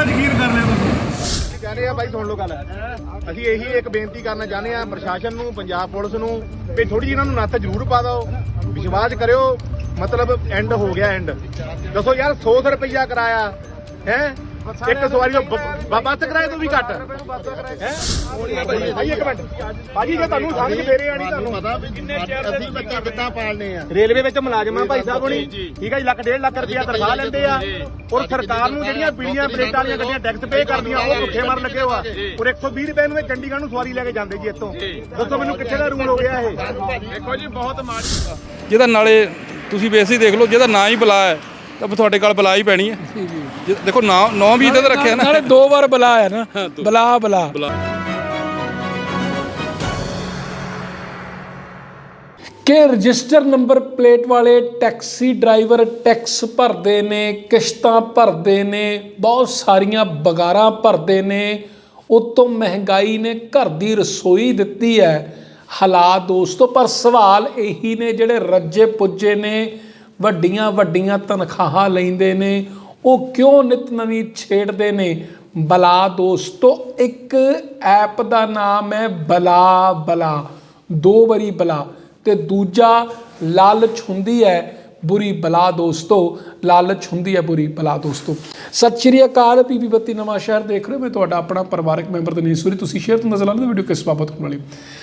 ਕਿੱਦਾਂ ਯਕੀਨ ਕਰ ਲਿਆ ਤੁਸੀਂ। ਕਹਿੰਦੇ ਆ ਬਾਈ, ਸੁਣ ਲਓ ਗੱਲ। ਅਸੀਂ ਇਹੀ ਇੱਕ ਬੇਨਤੀ ਕਰਨਾ ਚਾਹੁੰਦੇ ਆ, ਪ੍ਰਸ਼ਾਸਨ ਨੂੰ, ਪੰਜਾਬ ਪੁਲਿਸ ਨੂੰ, ਵੀ ਥੋੜੀ ਜਿਹੀ ਇਹਨਾਂ ਨੂੰ ਨੱਥ ਜ਼ਰੂਰ ਪਾ ਦਿਓ। ਵਿਸ਼ਵਾਸ ਕਰਿਓ, ਮਤਲਬ ਐਂਡ ਹੋ ਗਿਆ ਐਂਡ ਦੱਸੋ ਯਾਰ 100 ਰੁਪਈਆ ਕਰਾਇਆ, ਹੈ? ਇੱਕ ਸਵਾਰੀ ਦਾ ਬ- ਬੱਸ ਕਿਰਾਏ ਤੋਂ ਵੀ ਘੱਟ। ਹੈ? ਭਾਈ ਇੱਕ ਮਿੰਟ। ਭਾਜੀ ਜੇ ਤੁਹਾਨੂੰ ਸਮਝ ਫੇਰੇ ਆਣੀ ਤੁਹਾਨੂੰ ਪਤਾ ਵੀ ਅਸੀਂ ਬੱਚਾ ਕਿੱਦਾਂ ਪਾਲਨੇ ਆ। ਰੇਲਵੇ ਵਿੱਚ ਮੁਲਾਜ਼ਮ ਆ ਭਾਈ ਸਾਹਿਬ ਹੁਣੀ। ਠੀਕ ਹੈ ਜੀ ਲੱਖ ਡੇਢ ਲੱਖ ਰੁਪਇਆ ਤਨਖਾਹ ਲੈਂਦੇ ਆ। ਔਰ ਸਰਕਾਰ ਨੂੰ ਜਿਹੜੀਆਂ ਪੀੜੀਆਂ ਪਲੇਟਾਂ ਵਾਲੀਆਂ ਗੱਡੀਆਂ ਟੈਕਸ ਪੇ ਕਰਦੀਆਂ ਉਹ ਭੁੱਖੇ ਮਰਨ ਲੱਗੇ ਹੋਆ। ਔਰ 120 ਰੁਪਏ ਨੂੰ ਇਹ ਚੰਡੀਗੜ੍ਹ ਨੂੰ ਸਵਾਰੀ ਲੈ ਕੇ ਜਾਂਦੇ ਜੀ ਇੱਥੋਂ। ਦੱਸੋ ਮੈਨੂੰ ਕਿੱਥੇ ਦਾ ਰੂਲ ਹੋ ਗਿਆ ਇਹ? ਦੇਖੋ ਜੀ ਬਹੁਤ ਮਾੜੀ ਜਿਹਦਾ ਨਾਲੇ ਤੁਸੀਂ ਵੈਸੇ ਹੀ ਦੇਖ ਲਓ ਜਿਹਦਾ ਨਾਂ ਹੀ ਬਲਾ ਹੈ। ਤਾਂ ਤੁਹਾਡੇ ਕੋਲ ਬਲਾ ਹੀ ਪੈਣੀ ਹੈ। ਜੇ- ਦੇਖੋ ਨਾਂ ਨਾਂ ਵੀ ਇਹਦਾ ਤਾਂ ਰੱਖਿਆ ਨਾ। ਨਾਲੇ ਦੋ ਵਾਰ ਬਲਾ ਹੈ ਨਾ। Blah blah. ਕਿ ਰਜਿਸਟਰ ਨੰਬਰ ਪਲੇਟ ਵਾਲੇ ਟੈਕਸੀ ਡਰਾਈਵਰ ਟੈਕਸ ਭਰਦੇ ਨੇ ਕਿਸ਼ਤਾਂ ਭਰਦੇ ਨੇ ਬਹੁਤ ਸਾਰੀਆਂ ਬਗਾਰਾਂ ਭਰਦੇ ਨੇ ਉਤੋਂ ਮਹਿੰਗਾਈ ਨੇ ਘਰ ਦੀ ਰਸੋਈ ਦਿੱਤੀ ਹੈ। ਹਾਲਾਤ ਦੋਸਤੋ ਪਰ ਸਵਾਲ ਇਹੀ ਨੇ ਜਿਹੜੇ ਰੱਜੇ ਪੁੱਜੇ ਨੇ। ਵੱਡੀਆਂ ਵੱਡੀਆਂ ਤਨਖਾਹਾਂ ਲੈਂਦੇ ਨੇ, ਉਹ ਕਿਉਂ ਨਿਤ ਨਵੀਂ ਛੇੜਦੇ ਨੇ? ਬਲਾ ਦੋਸਤੋ, ਇੱਕ ਐਪ ਦਾ ਨਾਮ ਹੈ ਬਲਾ ਬਲਾ। ਦੋ ਵਾਰੀ ਬਲਾ ਤੇ ਦੂਜਾ ਲਾਲਚ ਹੁੰਦੀ ਹੈ ਬੁਰੀ ਬਲਾ ਦੋਸਤੋ। ਲਾਲਚ ਹੁੰਦੀ ਹੈ ਬੁਰੀ ਬਲਾ ਦੋਸਤੋ। ਸਤਿ ਸ਼੍ਰੀ ਅਕਾਲ, ਪੀਪੀ ਬੱਤੀ ਨਵਾਂ ਸ਼ਹਿਰ ਦੇਖ ਰਹੇ ਹੋ। ਮੈਂ ਤੁਹਾਡਾ ਆਪਣਾ ਪਰਿਵਾਰਕ ਮੈਂਬਰ ਦਨੀਸ਼ ਸੂਰੀ। ਤੁਸੀਂ ਸ਼ੇਅਰ ਤੋਂ ਨਜ਼ਰ ਆਉਂਦੇ ਵੀਡੀਓ ਕਿਸ ਬਾਬਤ ਹੋਣ ਵਾਲੀ?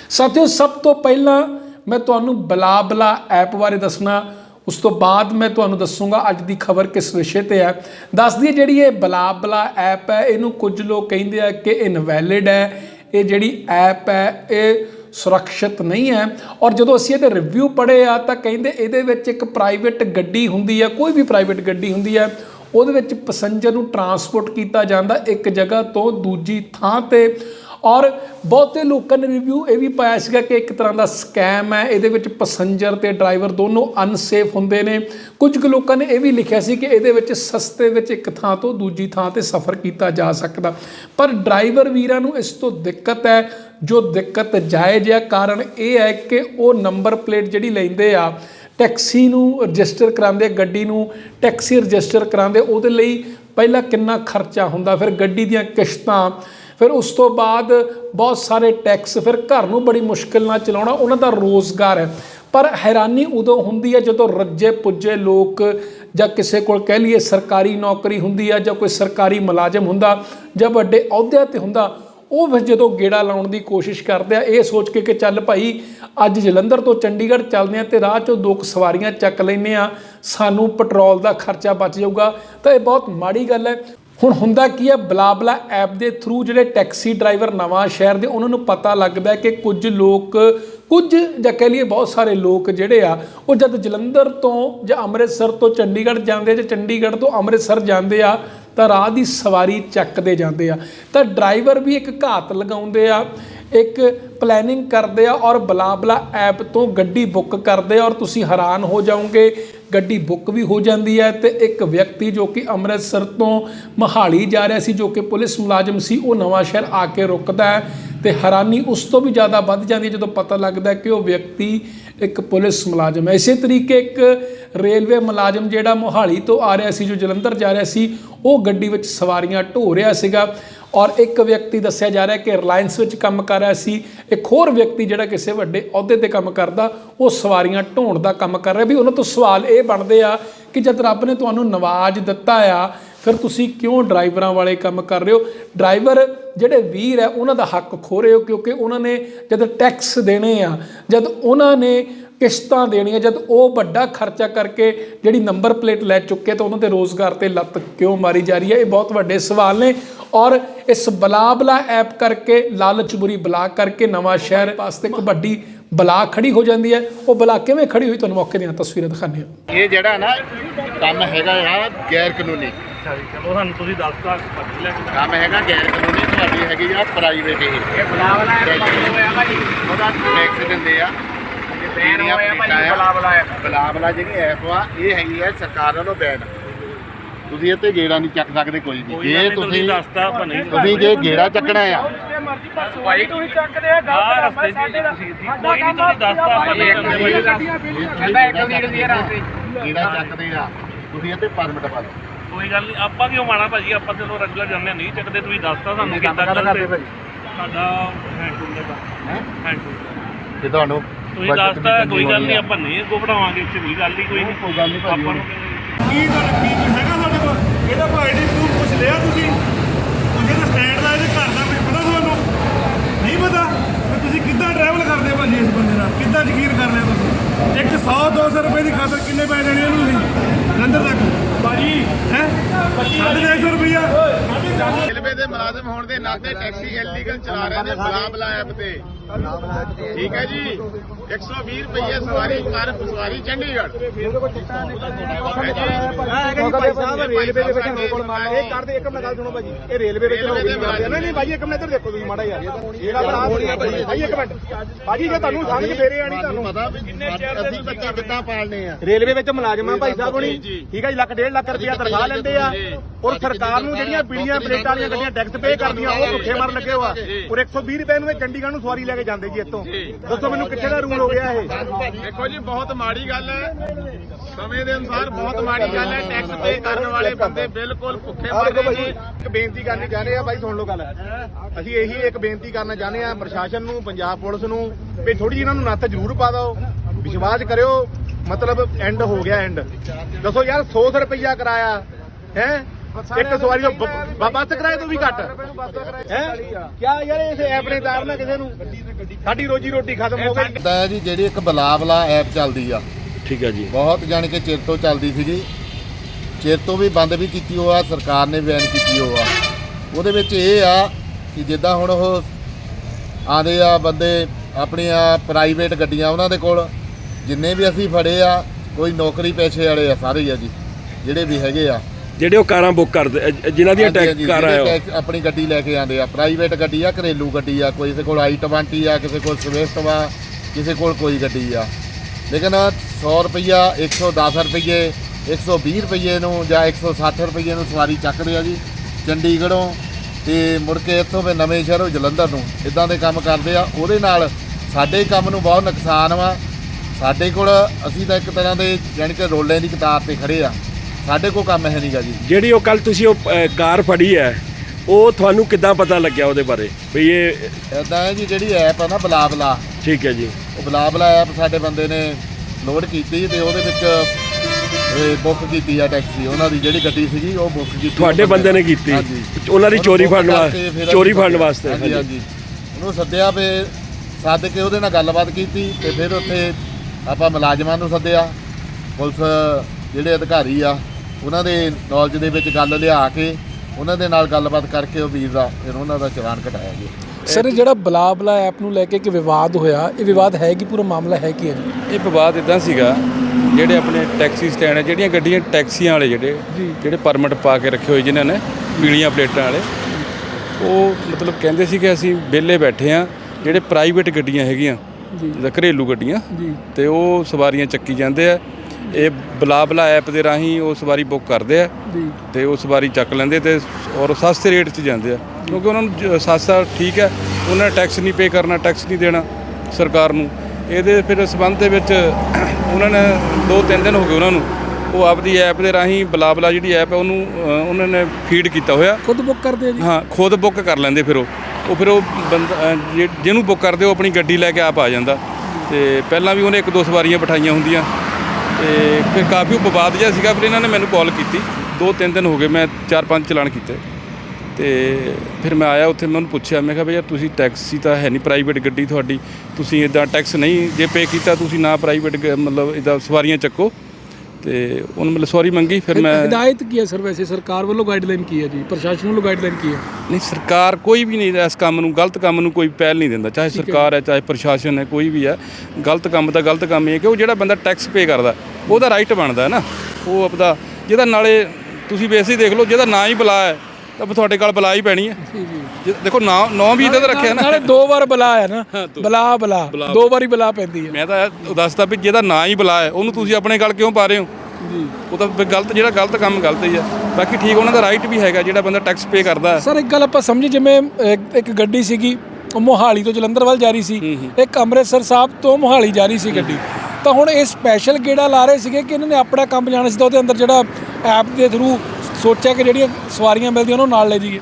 ਸਾਥੀਓ, ਸਭ ਤੋਂ ਪਹਿਲਾਂ ਮੈਂ ਤੁਹਾਨੂੰ ਬਲਾ ਬਲਾ ਐਪ ਬਾਰੇ ਦੱਸਣਾ ਉਸ ਤੋਂ ਬਾਅਦ ਮੈਂ ਤੁਹਾਨੂੰ ਦੱਸੂਗਾ ਅੱਜ ਦੀ ਖਬਰ ਕਿਸ ਵਿਸ਼ੇ ਤੇ ਹੈ। ਦੱਸਦੀ ਜਿਹੜੀ ਇਹ ਬਲਾਬਲਾ ਐਪ ਹੈ, ਇਹਨੂੰ ਕੁਝ ਲੋਕ ਕਹਿੰਦੇ ਆ ਕਿ ਇਨਵੈਲਿਡ ਹੈ, ਇਹ ਜਿਹੜੀ ਐਪ ਹੈ, ਇਹ ਸੁਰੱਖਿਅਤ ਨਹੀਂ ਹੈ। ਔਰ ਜਦੋਂ ਅਸੀਂ ਇਹਦੇ ਰਿਵਿਊ ਪੜ੍ਹੇ ਆ, ਤਾਂ ਕਹਿੰਦੇ ਇਹਦੇ ਵਿੱਚ ਇੱਕ ਪ੍ਰਾਈਵੇਟ ਗੱਡੀ ਹੁੰਦੀ ਹੈ ਕੋਈ ਵੀ ਪ੍ਰਾਈਵੇਟ ਗੱਡੀ ਹੁੰਦੀ ਹੈ ਉਹਦੇ ਵਿੱਚ ਪੈਸੇਂਜਰ ਨੂੰ ਟਰਾਂਸਪੋਰਟ ਕੀਤਾ ਜਾਂਦਾ ਇੱਕ ਜਗ੍ਹਾ ਤੋਂ ਦੂਜੀ ਥਾਂ ਤੇ। ਔਰ ਬਹੁਤੇ ਲੋਕਾਂ ਨੇ ਰਿਵਿਊ ਇਹ ਵੀ ਪਾਇਆ ਸੀਗਾ ਕਿ ਇੱਕ ਤਰ੍ਹਾਂ ਦਾ ਸਕੈਮ ਹੈ, ਇਹਦੇ ਵਿੱਚ ਪੈਸੇਂਜਰ ਤੇ ਡਰਾਈਵਰ ਦੋਨੋਂ ਅਨਸੇਫ ਹੁੰਦੇ ਨੇ। ਕੁਝ ਕੁ ਲੋਕਾਂ ਨੇ ਇਹ ਵੀ ਲਿਖਿਆ ਸੀ ਕਿ ਇਹਦੇ ਵਿੱਚ ਸਸਤੇ ਵਿੱਚ ਇੱਕ ਥਾਂ ਤੋਂ ਦੂਜੀ ਥਾਂ ਤੇ ਸਫ਼ਰ ਕੀਤਾ ਜਾ ਸਕਦਾ। ਪਰ ਡਰਾਈਵਰ ਵੀਰਾਂ ਨੂੰ ਇਸ ਤੋਂ ਦਿੱਕਤ ਹੈ। ਜੋ ਦਿੱਕਤ ਜਾਇਜ਼ ਹੈ ਕਾਰਨ ਇਹ ਹੈ ਕਿ ਉਹ ਨੰਬਰ ਪਲੇਟ ਜਿਹੜੀ ਲੈਂਦੇ ਆ ਟੈਕਸੀ ਨੂੰ ਰਜਿਸਟਰ ਕਰਾਉਂਦੇ, ਗੱਡੀ ਨੂੰ ਟੈਕਸੀ ਰਜਿਸਟਰ ਕਰਾਉਂਦੇ, ਉਹਦੇ ਲਈ ਪਹਿਲਾਂ ਕਿੰਨਾ ਖਰਚਾ ਹੁੰਦਾ, ਫਿਰ ਗੱਡੀ ਦੀਆਂ ਕਿਸ਼ਤਾਂ ਫਿਰ ਉਸ ਤੋਂ ਬਾਅਦ ਬਹੁਤ ਸਾਰੇ ਟੈਕਸ ਫਿਰ ਘਰ ਨੂੰ ਬੜੀ ਮੁਸ਼ਕਿਲ ਨਾਲ ਚਲਾਉਣਾ ਉਹਨਾਂ ਦਾ ਰੋਜ਼ਗਾਰ ਹੈ। ਪਰ ਹੈਰਾਨੀ ਉਦੋਂ ਹੁੰਦੀ ਹੈ ਜਦੋਂ ਰੱਜੇ ਪੁੱਜੇ ਲੋਕ ਜਾਂ ਕਿਸੇ ਕੋਲ ਕਹਿ ਲਈਏ ਸਰਕਾਰੀ ਨੌਕਰੀ ਹੁੰਦੀ ਆ ਜਾਂ ਕੋਈ ਸਰਕਾਰੀ ਮੁਲਾਜ਼ਮ ਹੁੰਦਾ ਜਾਂ ਵੱਡੇ ਅਹੁਦਿਆਂ ਤੇ ਹੁੰਦਾ, ਉਹ ਫਿਰ ਜਦੋਂ ਗੇੜਾ ਲਾਉਣ ਦੀ ਕੋਸ਼ਿਸ਼ ਕਰਦੇ ਆ, ਇਹ ਸੋਚ ਕੇ ਕਿ ਚੱਲ ਭਾਈ, ਅੱਜ ਜਲੰਧਰ ਤੋਂ ਚੰਡੀਗੜ੍ਹ ਚੱਲਦੇ ਆ ਤੇ ਰਾਹ 'ਚੋਂ ਦੋ ਕੁ ਸਵਾਰੀਆਂ ਚੱਕ ਲੈਨੇ ਆ, ਸਾਨੂੰ ਪੈਟਰੋਲ ਦਾ ਖਰਚਾ ਬਚ ਜਾਊਗਾ। ਤਾਂ ਇਹ ਬਹੁਤ ਮਾੜੀ ਗੱਲ ਹੈ। ਹੁਣ ਹੁੰਦਾ ਕੀ ਹੈ ਬਲਾਬਲਾ ਐਪ ਦੇ ਥਰੂ ਜਿਹੜੇ ਟੈਕਸੀ ਡਰਾਈਵਰ ਨਵਾਂ ਸ਼ਹਿਰ ਦੇ, ਉਹਨਾਂ ਨੂੰ ਪਤਾ ਲੱਗਦਾ ਕਿ ਕੁਝ ਲੋਕ, ਕੁਝ ਜਾਂ ਕਹਿ ਲਈਏ ਬਹੁਤ ਸਾਰੇ ਲੋਕ ਜਿਹੜੇ ਆ, ਉਹ ਜਦ ਜਲੰਧਰ ਤੋਂ ਜਾਂ ਅੰਮ੍ਰਿਤਸਰ ਤੋਂ ਚੰਡੀਗੜ੍ਹ ਜਾਂਦੇ ਆ ਜਾਂ ਚੰਡੀਗੜ੍ਹ ਤੋਂ ਅੰਮ੍ਰਿਤਸਰ ਜਾਂਦੇ ਆ, ਤਾਂ ਰਾਹ ਦੀ ਸਵਾਰੀ ਚੱਕਦੇ ਜਾਂਦੇ ਆ। ਤਾਂ ਡਰਾਈਵਰ ਵੀ ਇੱਕ ਘਾਤ ਲਗਾਉਂਦੇ ਆ, ਇੱਕ ਪਲੈਨਿੰਗ ਕਰਦੇ ਆ ਔਰ ਬਲਾਬਲਾ ਐਪ ਤੋਂ ਗੱਡੀ ਬੁੱਕ ਕਰਦੇ ਆ ਔਰ ਤੁਸੀਂ ਹੈਰਾਨ ਹੋ ਜਾਓਗੇ ਗੱਡੀ ਬੁੱਕ ਵੀ ਹੋ ਜਾਂਦੀ ਹੈ ਤੇ ਇੱਕ ਵਿਅਕਤੀ ਜੋ ਕਿ ਅੰਮ੍ਰਿਤਸਰ ਤੋਂ ਮਹਾਲੀ ਜਾ ਰਿਹਾ ਸੀ, ਜੋ ਕਿ ਪੁਲਿਸ ਮੁਲਾਜ਼ਮ ਸੀ, ਉਹ ਨਵਾਂ ਸ਼ਹਿਰ ਆ ਕੇ ਰੁਕਦਾ ਹੈ ਤੇ ਹੈਰਾਨੀ ਉਸ ਤੋਂ ਵੀ ਜ਼ਿਆਦਾ ਵੱਧ ਜਾਂਦੀ ਹੈ ਜਦੋਂ ਪਤਾ ਲੱਗਦਾ ਕਿ ਉਹ ਵਿਅਕਤੀ ਇੱਕ ਪੁਲਿਸ ਮੁਲਾਜ਼ਮ ਇਸੇ ਤਰੀਕੇ ਇੱਕ ਰੇਲਵੇ ਮੁਲਾਜ਼ਮ ਜਿਹੜਾ ਮੋਹਾਲੀ ਤੋਂ ਆ ਰਿਹਾ ਸੀ, ਜੋ ਜਲੰਧਰ ਜਾ ਰਿਹਾ ਸੀ, ਉਹ ਗੱਡੀ ਵਿੱਚ ਸਵਾਰੀਆਂ ਢੋ ਰਿਹਾ ਸੀਗਾ ਔਰ ਇੱਕ ਵਿਅਕਤੀ ਦੱਸਿਆ ਜਾ ਰਿਹਾ ਕਿ ਰਿਲਾਇੰਸ ਵਿੱਚ ਕੰਮ ਕਰ ਰਿਹਾ ਸੀ। ਇੱਕ ਹੋਰ ਵਿਅਕਤੀ ਜਿਹੜਾ ਕਿਸੇ ਵੱਡੇ ਅਹੁਦੇ ਤੇ ਕੰਮ ਕਰਦਾ, ਉਹ ਸਵਾਰੀਆਂ ਢੋਣ ਦਾ ਕੰਮ ਕਰ ਰਿਹਾ। ਵੀ ਉਹਨਾਂ ਤੋਂ ਸਵਾਲ ਇਹ ਬਣਦੇ ਆ ਕਿ ਜਦ ਰੱਬ ਨੇ ਤੁਹਾਨੂੰ ਨਵਾਜ ਦਿੱਤਾ ਆ, ਫਿਰ ਤੁਸੀਂ ਕਿਉਂ ਡਰਾਈਵਰਾਂ ਵਾਲੇ ਕੰਮ ਕਰ ਰਹੇ ਹੋ? ਡਰਾਈਵਰ ਜਿਹੜੇ ਵੀਰ ਹੈ, ਉਹਨਾਂ ਦਾ ਹੱਕ ਖੋ ਰਹੇ ਹੋ, ਕਿਉਂਕਿ ਉਹਨਾਂ ਨੇ ਜਦ ਟੈਕਸ ਦੇਣੇ ਆ ਜਦ ਉਹਨਾਂ ਨੇ ਕਿਸ਼ਤਾਂ ਦੇਣੀਆਂ ਜਦ ਉਹ ਵੱਡਾ ਖਰਚਾ ਕਰਕੇ ਜਿਹੜੀ ਨੰਬਰ ਪਲੇਟ ਲੈ ਚੁੱਕੇ ਤਾਂ ਉਹਨਾਂ ਦੇ ਰੋਜ਼ਗਾਰ ਤੇ ਲੱਤ ਕਿਉਂ ਮਾਰੀ ਜਾ ਰਹੀ ਹੈ? ਇਹ ਬਹੁਤ ਵੱਡੇ ਸਵਾਲ ਨੇ ਔਰ ਇਸ ਬਲਾਬਲਾ ਐਪ ਕਰਕੇ ਲਾਲਚ ਬੁਰੀ ਬਲਾ ਕਰਕੇ ਨਵਾਂ ਸ਼ਹਿਰ ਪਾਸਤੇ ਇੱਕ ਵੱਡੀ ਬਲਾ ਖੜੀ ਹੋ ਜਾਂਦੀ ਹੈ। ਉਹ ਬਲਾ ਕਿਵੇਂ ਖੜੀ ਹੋਈ ਤੁਹਾਨੂੰ ਮੌਕੇ ਦੀਆਂ ਤਸਵੀਰਾਂ ਦਿਖਾਉਂਦੇ ਹਾਂ। ਇਹ ਜਿਹੜਾ ਨਾ ਕੰਮ ਹੈਗਾ ਆ ਗੈਰ ਕਾਨੂੰਨੀ ਚਲੋ ਸਾਨੂੰ ਤੁਸੀਂ ਦੱਸਤਾ ਪੱਕੀ ਲੈ ਕੇ ਕੰਮ ਹੈਗਾ ਗੈਰ ਕਾਨੂੰਨੀ ਤੁਹਾਡੀ ਹੈਗੀ ਆ ਪ੍ਰਾਈਵੇਟ ਇਹ ਇਹ ਬਲਾਵਲਾ ਹੈ ਹੋਇਆ ਭਾਜੀ। ਉਹਦਾ ਟੈਕਸ ਦਿੰਦੇ ਆ। ਬੈਨ ਹੋਇਆ ਭਾਜੀ ਬਲਾਵਲਾ ਹੈ। ਜਿਹੜੀ ਐਪ ਆ ਇਹ ਹੈਗੀ ਆ ਸਰਕਾਰ ਵੱਲੋਂ ਬੈਨ। ਤੁਸੀਂ ਇਹ ਤੇ ਗੇੜਾ ਨਹੀਂ ਚੱਕ ਸਕਦੇ ਕੋਈ ਵੀ ਜੇ ਤੁਸੀਂ ਦੱਸਤਾ ਬਣੀ ਤੁਸੀਂ ਜੇ ਗੇੜਾ ਚੱਕਣਾ ਆ। ਭਾਈ ਤੁਸੀਂ ਚੱਕਦੇ ਆ ਗੱਲ ਰਸਤੇ ਸਾਡੇ ਦਾ ਕੋਈ ਨਹੀਂ ਤੁਸੀਂ ਦੱਸਤਾ ਭਾਜੀ ਇੱਕ ਵਜੇ ਦਾ ਕਹਿੰਦਾ ਇੱਕ ਦੀ ਗਜ਼ੀਰ ਆਸਤੇ ਗੇੜਾ ਚੱਕਦੇ ਆ। ਤੁਸੀਂ ਇਹ ਤੇ ਪਰਮਿਟ ਪਾ ਲਓ। ਕੋਈ ਗੱਲ ਨਹੀਂ ਆਪਾਂ ਕਿਉਂ ਮਾਣਾ ਭਾਜੀ? ਆਪਾਂ ਚਲੋ ਰੈਗੂਲਰ ਜਾਂਦੇ ਨਹੀਂ ਚੱਕਦੇ ਤੁਸੀਂ ਦੱਸਤਾ ਸਾਨੂੰ ਕਿੱਦਾਂ ਕਰਦੇ ਭਾਜੀ ਸਾਡਾ ਹੈਂਡੂਲ ਦਾ ਹੈਂਡੂਲ ਕਿ ਤੁਹਾਨੂੰ ਤੁਸੀਂ ਦੱਸਤਾ ਕੋਈ ਗੱਲ ਨਹੀਂ ਆਪਾਂ ਨਹੀਂ ਵਧਾਵਾਂਗੇ ਇੱਥੇ ਵੀ ਗੱਲ ਹੀ ਕੋਈ ਨਹੀਂ ਕੋਈ ਗੱਲ ਨਹੀਂ ਭਾਜੀ ਆਪਾਂ ਨੂੰ ਕੀ ਗੱਲ ਕੀ ਹੈਗਾ ਤੁਹਾਡੇ ਕੋਲ? ਇਹਦਾ ਕੋਈ ਆਈਡੀ ਪ੍ਰੂਫ ਪੁੱਛ ਲਿਆ ਤੁਸੀਂ? ਤੁਸੀਂ ਤਾਂ ਸਟੈਂਡ ਦਾ ਇਹਦੇ ਘਰ ਦਾ ਪਤਾ ਤੁਹਾਨੂੰ? ਨਹੀਂ ਪਤਾ? ਤੇ ਤੁਸੀਂ ਕਿੱਦਾਂ ਟਰੈਵਲ ਕਰਦੇ ਹੋ ਭਾਜੀ ਇਸ ਬੰਦੇ ਨਾਲ? ਕਿੱਦਾਂ ਯਕੀਨ ਕਰ ਲਿਆ ਤੁਸੀਂ? ਇੱਕ 100 200 ਰੁਪਏ ਦੀ ਖਾਤਰ ਕਿੰਨੇ ਪੈ ਜਾਣੇ ਇਹਨੂੰ ਤੁਸੀਂ? ਜਲੰਧਰ ਤੱਕ? ਭਾਜੀ ਹੈ? 350 ਰੁਪਇਆ ਰੇਲਵੇ ਦੇ ਮੁਲਾਜ਼ਮ ਹੋਣ ਦੇ ਨਾਤੇ ਟੈਕਸੀ ਇਲੀਗਲ ਚਲਾ ਰਹੇ ਨੇ ਬਲਾ ਬਲਾ ਐਪ ਤੇ। ਠੀਕ ਹੈ ਜੀ। 120 ਰੁਪਏ ਸਵਾਰੀ ਕਰ ਸਵਾਰੀ ਚੰਡੀਗੜ੍ਹ। ਭਾਈ ਸਾਹਿਬ ਰੇਲਵੇ ਦੇ ਵਿੱਚ ਮੇਰੇ ਕੋਲ ਮਾਲ ਇਹ ਕਰਦੇ ਇੱਕ ਮਿੰਟ ਗੱਲ ਸੁਣੋ ਭਾਜੀ ਇਹ ਰੇਲਵੇ ਵਿੱਚ ਰੇਲਵੇ ਦੇ ਨੌਕਰੀ ਕਰਦੇ ਆ। ਨਹੀਂ ਨਹੀਂ ਭਾਜੀ ਇੱਕ ਮਿੰਟ ਇੱਧਰ ਦੇਖੋ ਤੁਸੀਂ ਮਾੜਾ ਯਾਰ ਇਹ ਗੱਲ ਆਪ ਭਾਜੀ ਇੱਕ ਮਿੰਟ ਭਾਜੀ ਜੇ ਤੁਹਾਨੂੰ ਸਮਝ ਫੇਰੇ ਆਣੀ ਤੁਹਾਨੂੰ ਪਤਾ ਵੀ ਅਸੀਂ ਬੱਚੇ ਕਿੱਦਾਂ ਪਾਲਨੇ ਆ ਰੇਲਵੇ ਵਿੱਚ ਮੁਲਾਜ਼ਮ ਭਾਈ ਸਾਹਿਬ ਹੁਣੀ ਠੀਕ ਹੈ ਜੀ ਲੱਖ ਡੇਢ ਲੱਖ ਰੁਪਇਆ ਤਨਖਾਹ ਲੈਂਦੇ ਆ। ਔਰ ਸਰਕਾਰ ਨੂੰ ਜਿਹੜੀਆਂ ਬਿਲੀਆਂ ਪਲੇਟਾਂ ਵਾਲੀਆਂ ਗੱਡੀਆਂ ਟੈਕਸ ਪੇ ਕਰਦੀਆਂ ਉਹ ਭੁੱਖੇ ਮਰ ਲੱਗੇ ਹੋਆ। ਔਰ 120 ਰੁਪਏ ਨੂੰ ਚੰਡੀਗੜ੍ਹ ਨੂੰ ਸਵਾਰੀ ਲੈ ਕੇ ਜਾਂਦੇ ਜੀ ਇੱਥੋਂ। ਦੱਸੋ ਮੈਨੂੰ ਕਿੱਥੇ ਦਾ ਰੂਲ ਹੋ ਗਿਆ ਇਹ? ਦੇਖੋ ਜੀ ਬਹੁਤ ਮਾੜੀ ਗੱਲ ਹੈ। ਸਮੇਂ ਦੇ ਅਨੁਸਾਰ ਬਹੁਤ ਮਾੜੀ ਗੱਲ ਹੈ। ਟੈਕਸ ਪੇ ਕਰਨ ਵਾਲੇ ਬੰਦੇ ਬਿਲਕੁਲ ਭੁੱਖੇ ਮਰ ਰਹੇ ਨੇ। ਇੱਕ ਬੇਨਤੀ ਕਰਨੀ ਚਾਹੁੰਦੇ ਆ ਬਾਈ ਸੁਣ ਲਓ ਗੱਲ। ਅਸੀਂ ਇਹੀ ਇੱਕ ਬੇਨਤੀ ਕਰਨਾ ਚਾਹੁੰਦੇ ਆ ਪ੍ਰਸ਼ਾਸਨ ਨੂੰ ਪੰਜਾਬ ਪੁਲਿਸ ਨੂੰ ਵੀ ਥੋੜੀ ਜਿਹੀ ਇਹਨਾਂ ਨੂੰ ਨੱਥ ਜ਼ਰੂਰ ਪਾ ਦਿਓ। ਵਿਸ਼ਵਾਸ ਕਰਿਓ ਮਤਲਬ ਐਂਡ ਹੋ ਗਿਆ ਐਂਡ ਦੱਸੋ ਯਾਰ 100 ਰੁਪਈਆ ਕਰਾਇਆ ਹੈ? ਇੱਕ ਸਵਾਰੀ ਬ- ਬੱਸ ਕਿਰਾਏ ਤੋਂ ਵੀ ਘੱਟ। ਹੈ? ਕਿਆ ਯਾਰ ਇਸ ਐਪ ਨੇ ਤਾਰਨਾ ਕਿਸੇ ਨੂੰ। ਸਾਡੀ ਰੋਜੀ ਰੋਟੀ ਖਤਮ ਹੋ ਗਈ। ਤਾਂ ਜੀ ਜਿਹੜੀ ਇੱਕ ਬਲਾਬਲਾ ਐਪ ਚੱਲਦੀ ਆ। ਠੀਕ ਹੈ ਜੀ। ਬਹੁਤ ਜਾਣੀ ਕਿ ਚਿਰ ਤੋਂ ਚੱਲਦੀ ਸੀਗੀ। ਚਿਰ ਤੋਂ ਵੀ ਬੰਦ ਵੀ ਕੀਤੀ ਹੋਆ ਸਰਕਾਰ ਨੇ ਬੈਨ ਕੀਤੀ ਹੋਆ। ਉਹਦੇ ਵਿੱਚ ਇਹ ਆ ਕਿ ਜਿੱਦਾਂ ਹੁਣ ਉਹ ਆਂਦੇ ਆ ਬੰਦੇ ਆਪਣੀਆਂ ਪ੍ਰਾਈਵੇਟ ਗੱਡੀਆਂ ਉਹਨਾਂ ਦੇ ਕੋਲ ਜਿੰਨੇ ਵੀ ਅਸੀਂ ਫੜੇ ਆ ਕੋਈ ਨੌਕਰੀ ਪੇਸ਼ੇ ਵਾਲੇ ਆ ਸਾਰੇ ਆ ਜੀ ਜਿਹੜੇ ਵੀ ਹੈਗੇ ਆ। ਜਿਹੜੇ ਉਹ ਕਾਰਾਂ ਬੁੱਕ ਕਰਦੇ ਅ- ਜਿਨ੍ਹਾਂ ਦੀਆਂ ਹਾਂਜੀ, ਟੈਕ ਹਾਂਜੀ, ਕਾਰਾਂ ਜਿਹੜੇ ਉਹ। ਆਪਣੀ ਗੱਡੀ ਲੈ ਕੇ ਆਂਦੇ ਆ ਪ੍ਰਾਈਵੇਟ ਗੱਡੀ ਆ ਘਰੇਲੂ ਗੱਡੀ ਆ ਕੋਈ ਕਿਸੇ ਕੋਲ i20 ਆ ਕਿਸੇ ਕੋਲ ਸਵਿਫਟ ਵਾ ਕਿਸੇ ਕੋਲ ਕੋਈ ਗੱਡੀ ਆ। ਲੇਕਿਨ 100 ਰੁਪਈਆ 110 ਰੁਪਏ 120 ਰੁਪਏ ਨੂੰ ਜਾਂ 160 ਰੁਪਏ ਨੂੰ ਸਵਾਰੀ ਚੱਕਦੇ ਆ ਜੀ ਚੰਡੀਗੜ੍ਹੋਂ। ਤੇ ਮੁੜ ਕੇ ਇੱਥੋਂ ਫਿਰ ਨਵੇਂ ਸ਼ਹਿਰੋਂ ਜਲੰਧਰ ਨੂੰ ਇਦਾਂ ਦੇ ਕੰਮ ਕਰਦੇ ਆ। ਉਹਦੇ ਨਾਲ ਸਾਡੇ ਕੰਮ ਨੂੰ ਬਹੁਤ ਨੁਕਸਾਨ ਵਾ। ਸਾਡੇ ਕੋਲ ਅਸੀਂ ਤਾਂ ਇੱਕ ਤਰ੍ਹਾਂ ਦੇ ਜਾਣੀ ਕਿ ਰੋਲੇ ਦੀ ਕਤਾਰ ਤੇ ਖੜੇ ਆ। ਸਾਡੇ ਕੋਲ ਕੰਮ ਹੈ ਨਹੀਂਗਾ ਜੀ। ਜਿਹੜੀ ਉਹ ਕੱਲ ਤੁਸੀਂ ਉਹ ਅ, ਕਾਰ ਫੜੀ ਹੈ ਉਹ ਤੁਹਾਨੂੰ ਕਿੱਦਾਂ ਪਤਾ ਲੱਗਿਆ ਉਹਦੇ ਬਾਰੇ? ਵੀ ਇਹ ਇਦਾਂ ਹੈ ਜੀ ਜਿਹੜੀ ਐਪ ਆ ਨਾ ਬਲਾਬਲਾ। ਠੀਕ ਹੈ ਜੀ। ਉਹ ਬਲਾਬਲਾ ਐਪ ਸਾਡੇ ਬੰਦੇ ਨੇ ਲੋਡ ਕੀਤੀ ਤੇ ਉਹਦੇ ਵਿੱਚ ਬੁੱਕ ਕੀਤੀ ਆ ਟੈਕਸੀ ਉਹਨਾਂ ਦੀ ਜਿਹੜੀ ਗੱਡੀ ਸੀਗੀ ਉਹ ਬੁੱਕ ਕੀਤੀ ਤੁਹਾਡੇ ਬੰਦੇ ਨੇ ਕੀਤੀ? ਹਾਂਜੀ। ਉਹਨਾਂ ਦੀ ਉਹਨੂੰ ਚੋਰੀ book ਫੜਨ ਕਰਕੇ ਵਾਸਤੇ ਫਿਰ ਚੋਰੀ ਫੜਨ ਵਾਸਤੇ ਹਾਂਜੀ। ਹਾਂਜੀ। ਉਹਨੂੰ ਸੱਦਿਆ ਵੀ ਸੱਦ ਕੇ ਉਹਦੇ ਨਾਲ ਗੱਲਬਾਤ ਕੀਤੀ ਤੇ ਫਿਰ ਉੱਥੇ ਆਪਾਂ ਮੁਲਾਜ਼ਮਾਂ ਨੂੰ ਸੱਦਿਆ। ਪੁਲਿਸ ਜਿਹੜੇ ਅਧਿਕਾਰੀ ਆ ਉਹਨਾਂ ਦੇ ਨੌਲੇਜ ਦੇ ਵਿੱਚ ਗੱਲ ਲਿਆ ਕੇ ਉਹਨਾਂ ਦੇ ਨਾਲ ਗੱਲਬਾਤ ਕਰਕੇ ਉਹ ਵੀਰ ਦਾ ਫਿਰ ਉਹਨਾਂ ਦਾ ਚਲਾਨ ਕਟਾਇਆ ਜੀ। ਸਰ ਜਿਹੜਾ ਬਲਾ ਬਲਾ ਐਪ ਨੂੰ ਲੈ ਕੇ ਇੱਕ ਵਿਵਾਦ ਹੋਇਆ ਇਹ ਵਿਵਾਦ ਹੈ ਕਿ? ਪੂਰਾ ਮਾਮਲਾ ਹੈ ਕੀ ਹੈ ਜੀ? ਇਹ ਵਿਵਾਦ ਇਦਾਂ ਸੀਗਾ ਜਿਹੜੇ ਆਪਣੇ ਟੈਕਸੀ ਸਟੈਂਡ ਹੈ ਜਿਹੜੀਆਂ ਗੱਡੀਆਂ ਟੈਕਸੀਆਂ ਵਾਲੇ ਜਿਹੜੇ ਜਿਹੜੇ ਪਰਮਿਟ ਪਾ ਕੇ ਰੱਖੇ ਹੋਏ ਜਿਨ੍ਹਾਂ ਨੇ ਪੀਲੀਆਂ ਪਲੇਟਾਂ ਵਾਲੇ ਉਹ ਮਤਲਬ ਕਹਿੰਦੇ ਸੀ ਕਿ ਅਸੀਂ ਵਿਹਲੇ ਬੈਠੇ ਆ ਜਿਹੜੇ ਪ੍ਰਾਈਵੇਟ ਗੱਡੀਆਂ ਹੈਗੀਆਂ ਜਿੱਦਾਂ ਘਰੇਲੂ ਗੱਡੀਆਂ ਜੀ। ਤੇ ਉਹ ਸਵਾਰੀਆਂ ਚੱਕੀ ਜਾਂਦੇ ਆ ਇਹ ਬਲਾ ਬਲਾ ਐਪ ਦੇ ਰਾਹੀਂ ਉਹ ਸਵਾਰੀ ਬੁੱਕ ਕਰਦੇ ਆ ਜੀ। ਤੇ ਉਹ ਸਵਾਰੀ ਚੱਕ ਲੈਂਦੇ ਤੇ ਔਰ ਸਸਤੇ ਰੇਟ 'ਚ ਜਾਂਦੇ ਆ। ਕਿਉਂਕਿ ਉਹਨਾਂ ਨੂੰ ਸਸਤਾ ਠੀਕ ਹੈ ਉਹਨਾਂ ਨੇ ਟੈਕਸ ਨਹੀਂ ਪੇ ਕਰਨਾ ਟੈਕਸ ਨਹੀਂ ਦੇਣਾ ਸਰਕਾਰ ਨੂੰ। ਇਹਦੇ ਫਿਰ ਸਬੰਧ ਦੇ ਵਿੱਚ ਉਹਨਾਂ ਨੇ ਦੋ ਤਿੰਨ ਦਿਨ ਹੋ ਗਏ ਉਹਨਾਂ ਨੂੰ। ਉਹ ਆਪਦੀ ਐਪ ਦੇ ਰਾਹੀਂ ਬਲਾ ਬਲਾ ਜਿਹੜੀ ਐਪ ਹੈ ਉਹਨੂੰ ਉਹਨਾਂ ਨੇ ਫੀਡ ਕੀਤਾ ਹੋਇਆ। ਖੁਦ ਬੁੱਕ ਕਰਦੇ ਆ ਜੀ? ਹਾਂ ਖੁਦ ਬੁੱਕ ਕਰ ਲੈਂਦੇ ਫਿਰ ਉਹ। ਉਹ ਫਿਰ ਉਹ ਬੰਦਾ ਜਿਹਨੂੰ ਬੁੱਕ ਕਰਦੇ ਉਹ ਆਪਣੀ ਗੱਡੀ ਲੈ ਕੇ ਆਪ ਆ ਜਾਂਦਾ। ਤੇ ਪਹਿਲਾਂ ਵੀ ਉਹਨੇ ਇੱਕ ਦੋ ਸਵਾਰੀਆਂ ਬਿਠਾਈਆਂ ਹੁੰਦੀਆਂ। ਤੇ ਫਿਰ ਕਾਫੀ ਉਹ ਵਿਵਾਦ ਜਿਹਾ ਸੀਗਾ, ਫਿਰ ਇਹਨਾਂ ਨੇ ਮੈਨੂੰ ਕਾਲ ਕੀਤੀ। ਦੋ ਤਿੰਨ ਦਿਨ ਹੋ ਗਏ, ਮੈਂ ਚਾਰ ਪੰਜ ਚਲਾਨ ਕੀਤੇ। ਤੇ ਫਿਰ ਮੈਂ ਆਇਆ ਉੱਥੇ, ਮੈਂ ਉਹਨੂੰ ਪੁੱਛਿਆ, ਮੈਂ ਕਿਹਾ ਬਈ ਯਾਰ ਤੁਸੀਂ ਟੈਕਸੀ ਤਾਂ ਹੈ ਨਹੀਂ ਪ੍ਰਾਈਵੇਟ ਗੱਡੀ ਤੁਹਾਡੀ, ਤੁਸੀਂ ਇਦਾਂ ਟੈਕਸ ਨਹੀਂ ਜੇ ਪੇ ਕੀਤਾ, ਤੁਸੀਂ ਨਾ ਪ੍ਰਾਈਵੇਟ ਮਤਲਬ ਇਦਾਂ ਸਵਾਰੀਆਂ ਚੱਕੋ। ਤੇ ਉਹਨੂੰ ਮਤਲਬ ਸੌਰੀ ਮੰਗੀ ਫਿਰ ਮੈਂ ਹਦਾਇਤ ਕੀ ਹੈ ਸਰ ਵੈਸੇ? ਸਰਕਾਰ ਵੱਲੋਂ ਗਾਈਡਲਾਈਨ ਕੀ ਹੈ ਜੀ? ਪ੍ਰਸ਼ਾਸਨ ਵੱਲੋਂ ਗਾਈਡਲਾਈਨ ਕੀ ਹੈ? ਨਹੀਂ ਸਰਕਾਰ ਕੋਈ ਵੀ ਨਹੀਂ ਇਸ ਕੰਮ ਨੂੰ ਗਲਤ ਕੰਮ ਨੂੰ ਕੋਈ ਪਹਿਲ ਨਹੀਂ ਦਿੰਦਾ। ਚਾਹੇ ਸਰਕਾਰ ਹੈ ਚਾਹੇ ਪ੍ਰਸ਼ਾਸਨ ਹੈ ਕੋਈ ਵੀ ਹੈ ਗਲਤ ਕੰਮ ਤਾਂ ਗਲਤ ਕੰਮ ਹੀ ਹੈ ਕਿ ਉਹ ਜਿਹੜਾ ਬੰਦਾ ਟੈਕਸ ਪੇ ਕਰਦਾ ਉਹਦਾ ਰਾਈਟ ਬਣਦਾ ਹੈ ਨਾ। ਉਹ ਆਪਦਾ ਜਿਹਦਾ ਨਾਲੇ ਤੁਸੀਂ ਵੈਸੇ ਹੀ ਦੇਖ ਲਓ ਜਿਹਦਾ ਨਾਂ ਹੀ ਬਲਾ ਹੈ ਤਾਂ ਫਿਰ ਤੁਹਾਡੇ ਕੋਲ ਬਲਾ ਹੀ ਪੈਣੀ ਹੈ। ਜੀ ਦੇਖੋ ਨਾਂ ਨਾਂ ਵੀ ਇਹਦਾ ਤਾਂ ਰੱਖਿਆ ਨਾ। ਨਾਲੇ ਦੋ ਵਾਰ ਬਲਾ ਹੈ ਨਾ। ਬਲਾ ਬਲਾ। ਦੋ ਵਾਰੀ ਬਲਾ ਪੈਂਦੀ ਹੈ। ਮੈਂ ਤਾਂ ਦੱਸਦਾ ਵੀ ਜਿਹਦਾ ਨਾਂ ਹੀ ਬਲਾ ਹੈ ਉਹਨੂੰ ਤੁਸੀਂ ਆਪਣੇ ਗੱਲ ਕਿਉਂ ਪਾ ਰਹੇ ਹੋ? ਜੀ। ਉਹ ਤਾਂ ਫਿਰ ਗਲਤ ਜਿਹੜਾ ਗਲਤ ਕੰਮ ਗਲਤ ਹੀ ਹੈ। ਬਾਕੀ ਠੀਕ ਉਹਨਾਂ ਦਾ ਰਾਈਟ ਵੀ ਹੈਗਾ ਜਿਹੜਾ ਬੰਦਾ ਟੈਕਸ ਪੇ ਕਰਦਾ ਹੈ। ਸਰ ਇੱਕ ਗੱਲ ਆਪਾਂ ਸਮਝੀ ਜਿਵੇਂ ਇੱਕ- ਇੱਕ ਗੱਡੀ ਸੀਗੀ ਉਹ ਮੋਹਾਲੀ ਤੋਂ ਜਲੰਧਰ ਵੱਲ ਜਾ ਰਹੀ ਸੀ। ਇੱਕ ਅੰਮ੍ਰਿਤਸਰ ਸਾਹਿਬ ਤੋਂ ਮੋਹਾਲੀ ਜਾ ਰਹੀ ਸੀ ਗੱਡੀ। ਤਾਂ ਹੁਣ ਇਹ ਸਪੈਸ਼ਲ ਗੇੜਾ ਲਾ ਰਹੇ ਸੀਗੇ ਕਿ ਇਹਨਾਂ ਨੇ ਆਪਣਾ ਕੰਮ ਜਾਣਾ ਸੀ ਤਾਂ ਉਹਦੇ ਅੰਦਰ ਜਿਹੜਾ ਐਪ ਦੇ ਥਰੂ ਸੋਚਿਆ ਕਿ ਜਿਹੜੀਆਂ ਸਵਾਰੀਆਂ ਮਿਲਦੀਆਂ ਉਹਨਾਂ ਨੂੰ ਨਾਲ ਲੈ ਜਾਈਏ।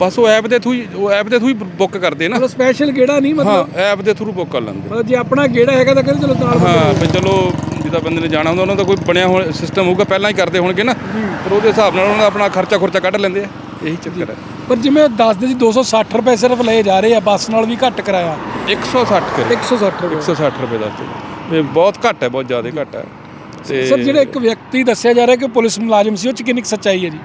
ਬਸ ਉਹ ਐਪ ਦੇ ਥਰੂ ਉਹ ਐਪ ਦੇ ਥਰੂ ਹੀ ਬੁੱਕ ਕਰਦੇ ਨਾ। ਮਤਲਬ ਸਪੈਸ਼ਲ ਗੇੜਾ ਨਹੀਂ ਹਾਂ ਮਤਲਬ ਐਪ ਦੇ ਥਰੂ ਬੁੱਕ ਕਰ ਲੈਂਦੇ। ਮਤਲਬ ਜੇ ਆਪਣਾ ਗੇੜਾ ਹੈਗਾ ਤਾਂ ਕਹਿੰਦੇ ਚਲੋ ਨਾਲ ਹਾਂ ਵੀ ਚਲੋ ਜਿੱਦਾਂ ਬੰਦੇ ਨੇ ਜਾਣਾ ਹੁੰਦਾ ਉਹਨਾਂ ਦਾ ਕੋਈ ਬਣਿਆ ਹੋਇਆ ਸਿਸਟਮ ਹੋਊਗਾ ਪਹਿਲਾਂ ਹੀ ਕਰਦੇ ਹੋਣਗੇ ਨਾ। ਪਰ ਉਹਦੇ ਹਿਸਾਬ ਨਾਲ ਉਹਨਾਂ ਦਾ ਆਪਣਾ ਖਰਚਾ ਖੁਰਚਾ ਕੱਢ ਲੈਂਦੇ ਆ। ਇਹੀ ਚੱਕਰ ਹੈ। ਪਰ ਜਿਵੇਂ ਦੱਸਦੇ ਸੀ 260 ਰੁਪਏ ਸਿਰਫ ਲਏ ਜਾ ਰਹੇ ਆ ਬੱਸ ਨਾਲ ਵੀ ਘੱਟ ਕਰਾਇਆ। 160 ਕਰ। 160 ਰੁਪਏ। 160 ਰੁਪਏ ਦਾ। ਤੇ ਇਹ ਬਹੁਤ ਘੱਟ ਹੈ ਬਹੁਤ ਜ਼ਿਆਦਾ ਘੱਟ ਹੈ। ਤੇ ਸਰ ਜਿਹੜਾ ਇੱਕ ਵਿਅਕਤੀ ਦੱਸਿਆ ਜਾ ਰਿਹਾ ਕਿ ਪੁਲਿਸ ਮੁਲਾਜ਼ਮ ਸੀ ਉਹ ਚ ਕਿੰਨੀ ਕੁ ਸੱਚਾਈ ਹੈ ਜੀ?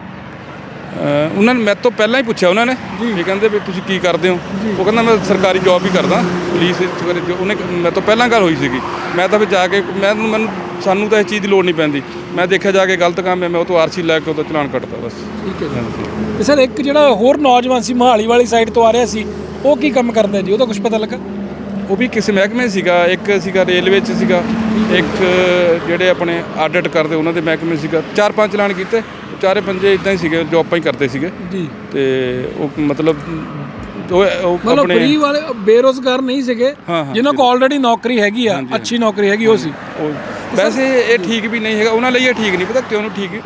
ਉਹਨਾਂ ਨੇ ਮੇਰੇ ਤੋਂ ਪਹਿਲਾਂ ਹੀ ਪੁੱਛਿਆ ਉਹਨਾਂ ਨੇ ਵੀ ਕਹਿੰਦੇ ਵੀ ਤੁਸੀਂ ਕੀ ਕਰਦੇ ਹੋ? ਉਹ ਕਹਿੰਦਾ ਮੈਂ ਸਰਕਾਰੀ ਜੌਬ ਹੀ ਕਰਦਾ ਪੁਲਿਸ ਵਿੱਚ ਉਹਨੇ ਮੇਰੇ ਤੋਂ ਪਹਿਲਾਂ ਗੱਲ ਹੋਈ ਸੀਗੀ। ਮੈਂ ਤਾਂ ਫਿਰ ਜਾ ਕੇ ਮੈਂ ਮੈਨੂੰ ਸਾਨੂੰ ਤਾਂ ਇਸ ਚੀਜ਼ ਦੀ ਲੋੜ ਨਹੀਂ ਪੈਂਦੀ। ਮੈਂ ਦੇਖਿਆ ਜਾ ਕੇ ਗਲਤ ਕੰਮ ਹੈ ਮੈਂ ਉਹ ਤੋਂ ਆਰਸੀ ਲੈ ਕੇ ਉਹਦਾ ਚਲਾਨ ਕੱਟਦਾ ਬਸ। ਠੀਕ ਹੈ ਜੀ। ਤੇ ਸਰ ਇੱਕ ਜਿਹੜਾ ਹੋਰ ਨੌਜਵਾਨ ਸੀ ਮਹਾਲੀ ਵਾਲੀ ਸਾਈਡ ਤੋਂ ਆ ਰਿਹਾ ਸੀ ਉਹ ਕੀ ਕੰਮ ਕਰਦਾ ਜੀ? ਉਹਦਾ ਕੁਝ ਪਤਾ ਲੱਗਾ? ਉਹ ਵੀ ਕਿਸੇ ਮਹਿਕਮੇ ਸੀਗਾ ਇੱਕ ਸੀਗਾ ਰੇਲਵੇ 'ਚ ਸੀਗਾ ਇੱਕ ਜਿਹੜੇ ਆਪਣੇ ਆਡਿਟ ਕਰਦੇ ਉਹਨਾਂ ਦੇ ਮਹਿਕਮੇ ਸੀਗਾ ਚਾਰ ਪੰਜ ਚਲਾਨ ਕੀਤੇ ਚਾਰੇ ਪੰਜੇ ਇਦਾਂ ਹੀ ਸੀਗੇ ਜੌਬਾਂ ਹੀ ਕਰਦੇ ਸੀਗੇ। ਜੀ। ਤੇ ਉਹ ਮਤਲਬ ਉਹ ਮਤਲਬ ਫਰੀ ਵਾਲੇ ਬੇਰੋਜ਼ਗਾਰ ਨਹੀਂ ਸੀਗੇ ਜਿਨ੍ਹਾਂ ਕੋਲ ਆਲਰੇਡੀ ਨੌਕਰੀ ਹੈਗੀ ਆ ਅੱਛੀ ਨੌਕਰੀ ਹੈਗੀ ਉਹ ਸੀ। ਉਹ ਵੈਸੇ ਇਹ ਠੀਕ ਵੀ ਨਹੀਂ ਹੈਗਾ ਉਹਨਾਂ ਲਈ ਇਹ ਠੀਕ ਨਹੀਂ ਪਤਾ ਕਿਉਂ ਨਹੀਂ ਠੀਕ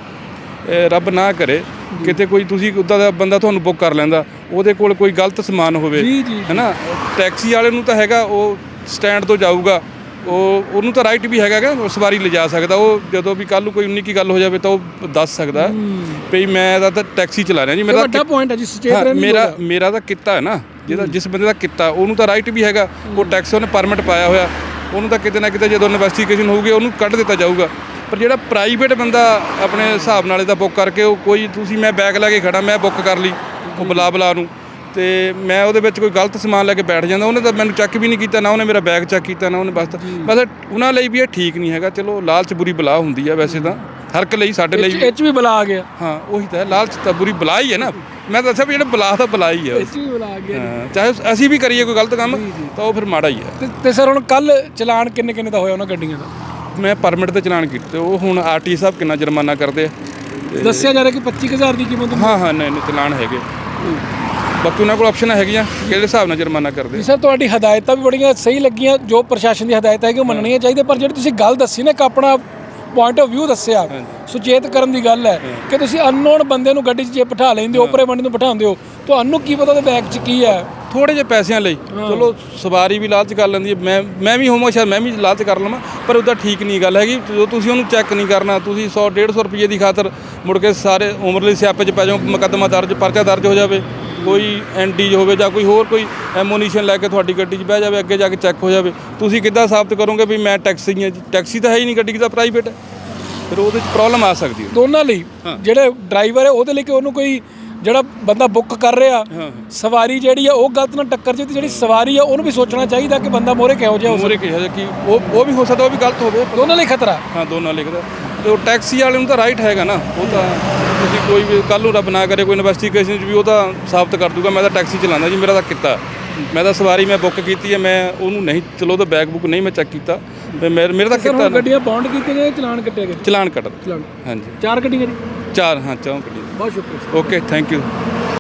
ਰੱਬ ਨਾ ਕਰੇ। ਕਿਤੇ ਕੋਈ ਤੁਸੀਂ ਉੱਦਾਂ ਦਾ ਬੰਦਾ ਤੁਹਾਨੂੰ ਬੁੱਕ ਕਰ ਲੈਂਦਾ ਉਹਦੇ ਕੋਲ ਕੋਈ ਗਲਤ ਸਮਾਨ ਹੋਵੇ। ਹੈਨਾ? ਟੈਕਸੀ ਵਾਲੇ ਨੂੰ ਤਾਂ ਹੈਗਾ ਉਹ ਸਟੈਂਡ ਤੋਂ ਜਾਊਗਾ ਉਹ ਉਹਨੂੰ ਤਾਂ ਰਾਈਟ ਵੀ ਹੈਗਾ ਕਿ ਸਵਾਰੀ ਲਿਜਾ ਸਕਦਾ ਉਹ ਜਦੋਂ ਵੀ ਕੱਲ ਨੂੰ ਕੋਈ ਉਨੀ ਕੀ ਗੱਲ ਹੋ ਜਾਵੇ ਤਾਂ ਉਹ ਦੱਸ ਸਕਦਾ ਵੀ ਮੈਂ ਤਾਂ ਟੈਕਸੀ ਚਲਾ ਰਿਹਾ ਜੀ ਮੇਰਾ ਵੱਡਾ ਪੁਆਇੰਟ ਹੈ ਜੀ ਹਾਂ, ਰਹਿਣ ਮੇਰਾ। ਮੇਰਾ ਤਾਂ ਕਿੱਤਾ ਹੈ ਨਾ ਜਿਹਦਾ ਜਿਸ ਬੰਦੇ ਦਾ ਕਿੱਤਾ ਉਹਨੂੰ ਤਾਂ ਰਾਈਟ ਵੀ ਹੈਗਾ ਉਹ ਟੈਕਸ ਉਹਨੇ ਪਰਮਿਟ ਪਾਇਆ ਹੋਇਆ ਉਹਨੂੰ ਤਾਂ ਕਿਤੇ ਨਾ ਕਿਤੇ ਜਦੋਂ ਇਨਵੈਸਟੀਗੇਸ਼ਨ ਹੋਊਗੀ, ਉਹਨੂੰ ਕੱਢ ਦਿੱਤਾ ਜਾਊਗਾ। ਪਰ ਜਿਹੜਾ ਪ੍ਰਾਈਵੇਟ ਬੰਦਾ ਆਪਣੇ ਹਿਸਾਬ ਨਾਲ ਇਹਦਾ ਬੁੱਕ ਕਰਕੇ, ਉਹ ਕੋਈ, ਤੁਸੀਂ ਮੈਂ ਬੈਗ ਲੈ ਕੇ ਖੜਾ ਮੈਂ ਬੁੱਕ ਕਰ ਲਈ, ਉਹ ਬੁਲਾ ਬੁਲਾ ਨੂੰ। ਤੇ ਮੈਂ ਉਹਦੇ ਵਿੱਚ ਕੋਈ ਗਲਤ ਸਮਾਨ ਲੈ ਕੇ ਬੈਠ ਜਾਂਦਾ, ਉਹਨੇ ਤਾਂ ਮੈਨੂੰ ਚੈੱਕ ਵੀ ਨਹੀਂ ਕੀਤਾ, ਨਾ ਉਹਨੇ ਮੇਰਾ ਬੈਗ ਚੈੱਕ ਕੀਤਾ, ਨਾ ਉਹਨੇ ਬਸ ਬਸ ਉਹਨਾਂ ਲਈ ਵੀ ਇਹ ਠੀਕ ਨਹੀਂ ਹੈਗਾ। ਚਲੋ, ਲਾਲਚ ਬੁਰੀ ਬਲਾ ਹੁੰਦੀ ਆ ਵੈਸੇ ਤਾਂ। ਹਰ ਇੱਕ ਲਈ ਸਾਡੇ ਲਈ ਵੀ। ਇਹ 'ਚ ਵੀ ਬੁਲਾ ਆ ਗਿਆ। ਹਾਂ ਉਹੀ ਤਾਂ ਹੈ, ਲਾਲਚ ਤਾਂ ਬੁਰੀ ਬਲਾ ਹੀ ਹੈ ਨਾ। ਮੈਂ ਤਾਂ ਦੱਸਿਆ ਵੀ ਜਿਹੜਾ ਬਲਾ ਤਾਂ ਬਲਾ ਹੀ। ਹੈ ਇਹ 'ਚ ਵੀ ਬੁਲਾ ਆ ਗਿਆ। ਹਾਂ, ਚਾਹੇ ਅਸੀਂ ਵੀ ਕਰੀਏ ਕੋਈ ਗਲਤ ਕੰਮ ਤਾਂ ਉਹ ਫਿਰ ਮਾੜਾ ਹੀ ਹੈ। ਤੇ- ਤੇ ਸਰ ਹੁਣ ਕੱਲ ਚਲਾਨ ਕਿੰਨੇ ਕਿੰਨੇ ਦਾ ਹੋਇਆ ਉਹਨਾਂ ਗੱਡੀਆਂ ਦਾ? ਮੈਂ ਪਰਮਿਟ ਤੇ ਚਲਾਨ ਕੀਤੇ। ਉਹ ਹੁਣ ਆਰਟੀ ਸਾਹਿਬ ਕਿੰਨਾ ਜੁਰਮਾਨਾ ਕਰਦੇ ਆ। ਦੱਸਿਆ ਜਾ ਰਿਹਾ ਕਿ 25000 ਦੀ ਕੀਮਤ ਹਾਂ? ਹਾਂ ਨਹੀਂ ਨਹੀਂ ਚਲਾਨ ਹੈਗੇ। ਬਾਕੀ ਉਹਨਾਂ ਕੋਲ ਆਪਸ਼ਨ ਹੈਗੀਆਂ। ਕਿਹੜੇ ਹਿਸਾਬ ਨਾਲ ਜੁਰਮਾਨਾ ਕਰਦੇ ਜੀ ਸਰ ਤੁਹਾਡੀ ਹਦਾਇਤਾਂ ਵੀ ਬੜੀਆਂ ਸਹੀ ਲੱਗੀਆਂ। ਜੋ ਪ੍ਰਸ਼ਾਸਨ ਦੀ ਹਦਾਇਤ ਹੈ ਕਿ ਉਹ ਮੰਨਣੀਆਂ ਚਾਹੀਦੀਆਂ। ਪਰ ਜਿਹੜੀ ਤੁਸੀਂ ਗੱਲ ਦੱਸੀ ਨਾ ਇੱਕ ਆਪਣਾ ਪੁਆਇੰਟ ਆਫ View ਦੱਸਿਆ। ਸੁਚੇਤ ਕਰਨ ਦੀ ਗੱਲ ਹੈ ਕਿ ਤੁਸੀਂ ਅਨਨੋਨ ਬੰਦੇ ਨੂੰ ਗੱਡੀ 'ਚ ਜੇ ਬਿਠਾ ਲੈਂਦੇ ਹੋ ਉਪਰੇ ਬੰਦੇ ਨੂੰ ਬਿਠਾਉਂਦੇ ਹੋ ਤੁਹਾਨੂੰ ਕੀ ਪਤਾ ਉਹਦੇ ਬੈਗ 'ਚ ਕੀ ਹੈ? ਥੋੜੇ ਜਿਹੇ ਪੈਸਿਆਂ ਲਈ। ਚਲੋ ਸਵਾਰੀ ਵੀ ਲਾਲਚ ਕਰ ਲੈਂਦੀ ਹੈ। ਮੈਂ ਮੈਂ ਵੀ ਹੋਵਾਂ ਸ਼ਾਇਦ ਮੈਂ ਵੀ ਲਾਲਚ ਕਰ ਲਵਾਂ ਪਰ ਉਹਦਾ ਠੀਕ ਨਹੀਂ ਗੱਲ ਹੈਗੀ। ਜਦੋਂ ਤੁਸੀਂ ਉਹਨੂੰ ਚੈੱਕ ਨਹੀਂ ਕਰਨਾ ਤੁਸੀਂ 100 150 ਰੁਪਏ ਦੀ ਖਾਤਰ ਮੁੜ ਕੇ ਸਾਰੇ ਉਮਰ ਲਈ ਸਿਆਪੇ 'ਚ ਪੈ ਜਾਓ ਮੁਕੱਦਮਾ ਦਰਜ ਪਰਚਾ ਦਰਜ ਹੋ ਜਾਵੇ। ਕੋਈ ਐਂਟੀ ਹੋਵੇ ਜਾਂ ਕੋਈ ਹੋਰ ਕੋਈ ਐਮੋਨੀਸ਼ਨ ਲੈ ਕੇ ਤੁਹਾਡੀ ਗੱਡੀ 'ਚ ਬਹਿ ਜਾਵੇ ਅੱਗੇ ਜਾ ਕੇ ਚੈੱਕ ਹੋ ਜਾਵੇ ਤੁਸੀਂ ਕਿੱਦਾਂ ਸਾਬਤ ਕਰੋਗੇ ਵੀ ਮੈਂ ਟੈਕਸੀ ਹਾਂ ਜੀ? ਟੈਕਸੀ ਤਾਂ ਹੈ ਹੀ ਨਹੀਂ ਗੱਡੀ ਤਾਂ ਪ੍ਰਾਈਵੇਟ ਹੈ। ਫਿਰ ਉਹਦੇ 'ਚ ਪ੍ਰੋਬਲਮ ਆ ਸਕਦੀ ਹੈ। ਦੋਨਾਂ ਲਈ ਜਿਹੜੇ ਡਰਾਈਵਰ ਹੈ ਉਹਦੇ ਲਈ ਕਿ ਉਹਨੂੰ ਕੋਈ ਜਿਹੜਾ ਬੰਦਾ ਬੁੱਕ ਕਰ ਰਿਹਾ ਸਵਾਰੀ ਜਿਹੜੀ ਆ ਉਹ ਗਲਤ ਨਾਲ ਟੱਕਰ ਜੇ ਤੇ ਜਿਹੜੀ ਸਵਾਰੀ ਆ ਉਹਨੂੰ ਵੀ ਸੋਚਣਾ ਚਾਹੀਦਾ ਕਿ ਬੰਦਾ ਮੋਰੇ ਕਿਹੋ ਜਿਹਾ ਹੋ ਮੋਰੇ ਕਿਹਾ ਜਾ ਕਿ ਉਹ ਉਹ ਵੀ ਹੋ ਸਕਦਾ ਉਹ ਵੀ ਗਲਤ ਹੋਵੇ। ਦੋਨਾਂ ਲਈ ਖਤਰਾ। ਹਾਂ ਦੋਨਾਂ ਲਿਖਦਾ ਤੇ ਉਹ ਟੈਕਸੀ ਵਾਲੇ ਨੂੰ ਤਾਂ ਰਾਈਟ ਹੈਗਾ ਨਾ ਉਹ ਤਾਂ ਤੁਸੀਂ ਕੋਈ ਵੀ ਕੱਲ ਨੂੰ ਰੱਬ ਨਾ ਕਰੇ ਕੋਈ ਇਨਵੈਸਟੀਗੇਸ਼ਨ 'ਚ ਵੀ ਉਹ ਤਾਂ ਸਾਬਤ ਕਰ ਦੂਗਾ ਮੈਂ ਤਾਂ ਟੈਕਸੀ ਚਲਾਉਂਦਾ ਜੀ ਮੇਰਾ ਤਾਂ ਕਿੱਤਾ। ਮੈਂ ਤਾਂ ਸਵਾਰੀ ਮੈਂ ਬੁੱਕ ਕੀਤੀ ਹੈ ਮੈਂ ਉਹਨੂੰ ਨਹੀਂ ਚਲੋ ਉਹਦਾ ਬੈਗ ਬੁੱਕ ਨਹੀਂ ਮੈਂ ਚੈੱਕ ਕੀਤਾ। ਤੇ ਮੇਰੇ ਮੇਰੇ ਤਾਂ ਕਿੱਤਾ ਨਾ। ਗੱਡੀਆਂ ਬੌਂਡ ਕੀਤੀਆਂ ਗਏ ਚਲਾਨ ਕੱਟਿਆ ਗਿਆ? ਚਲਾਨ ਕੱਟ ਚਲਾਨ। ਹਾਂਜੀ। ਚਾਰ ਗੱਡੀਆਂ ਜੀ? ਚਾਰ ਹਾਂ ਚੌਂ ਗੱਡੀ ਬਹੁਤ ਸ਼ੁਕਰੀਆ। Okay thank you